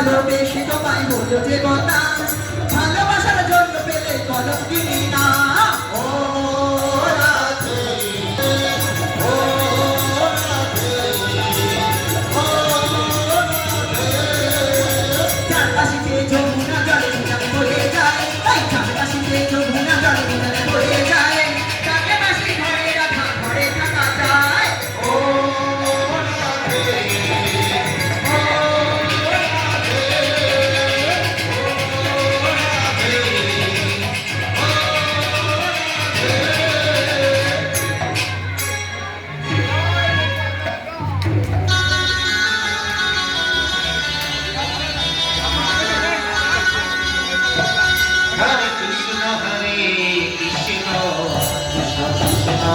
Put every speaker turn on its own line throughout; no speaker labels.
ভালোবেসে তোমায় বলল যে কথা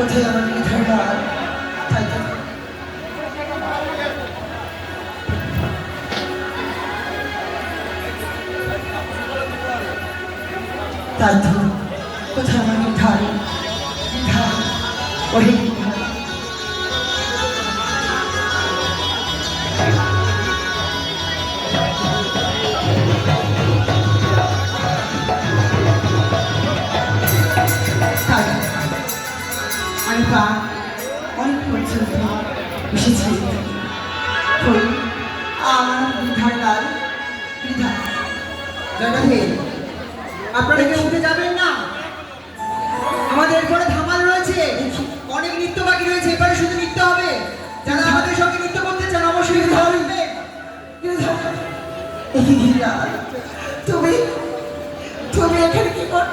কোথায় আমার নির্ধারণ থাকতে কোথায় আমার
নির্ধারণ নির্ধারণ ওই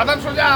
বাদাম সোজা।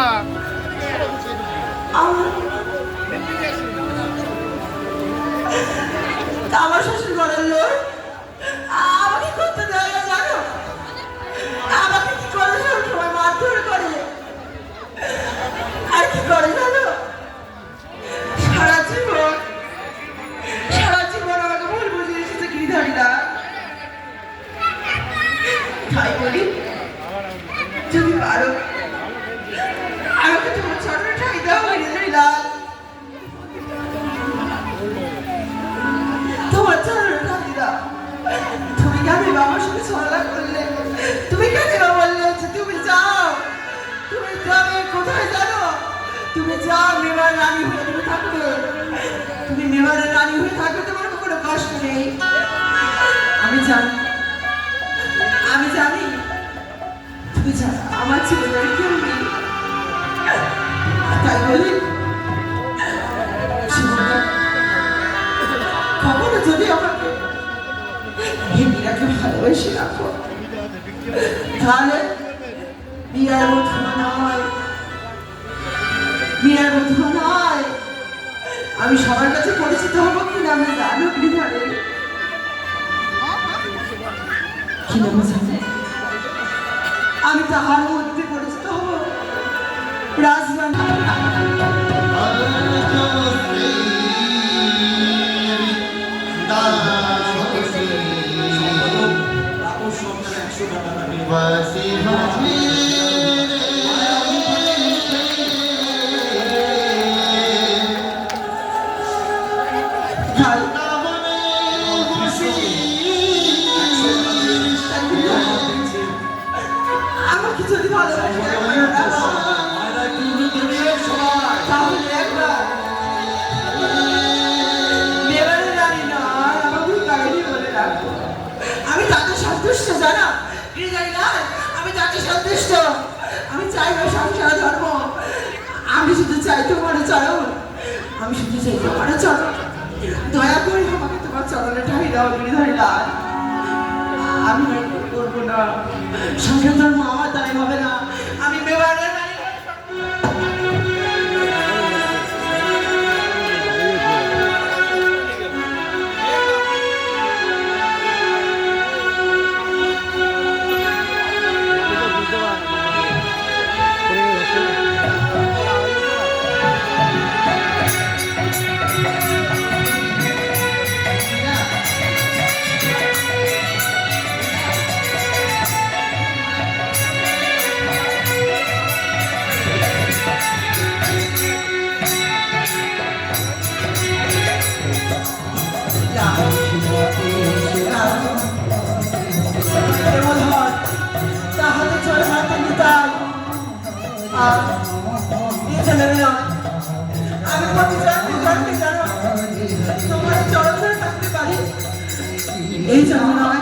আমি জানি। তুমি আমার নেই। তাই বলি কখনো যদি আমাকে এই মীরাকে তাহলে মীরার মতো নয়। মীরার মতো নয়। আমি সবার কাছে পরিচিত হব কি নামে জানো গৃহারে কি নামে জানো আমি তাহার মধ্যে পরিচিত হব। রাজবান্ধব তাই আমাকে যদি আমি তাতে সন্তুষ্ট, জানা? হৃদয় নয় আমি তাতে সন্তুষ্ট। আমি চাই না সংসার ধর্ম। আমি শুধু চাই তোমার চরণ। আমি শুধু চাই তোমার চরণ। দয়া করে আমাকে তোমার চরণে ঠাই দাও হৃদয় লাল। আমি না। সংসার ধর্ম আমার তাই হবে না। আমি মেবারের এই জন্য নয়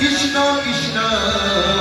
Krishna Krishna,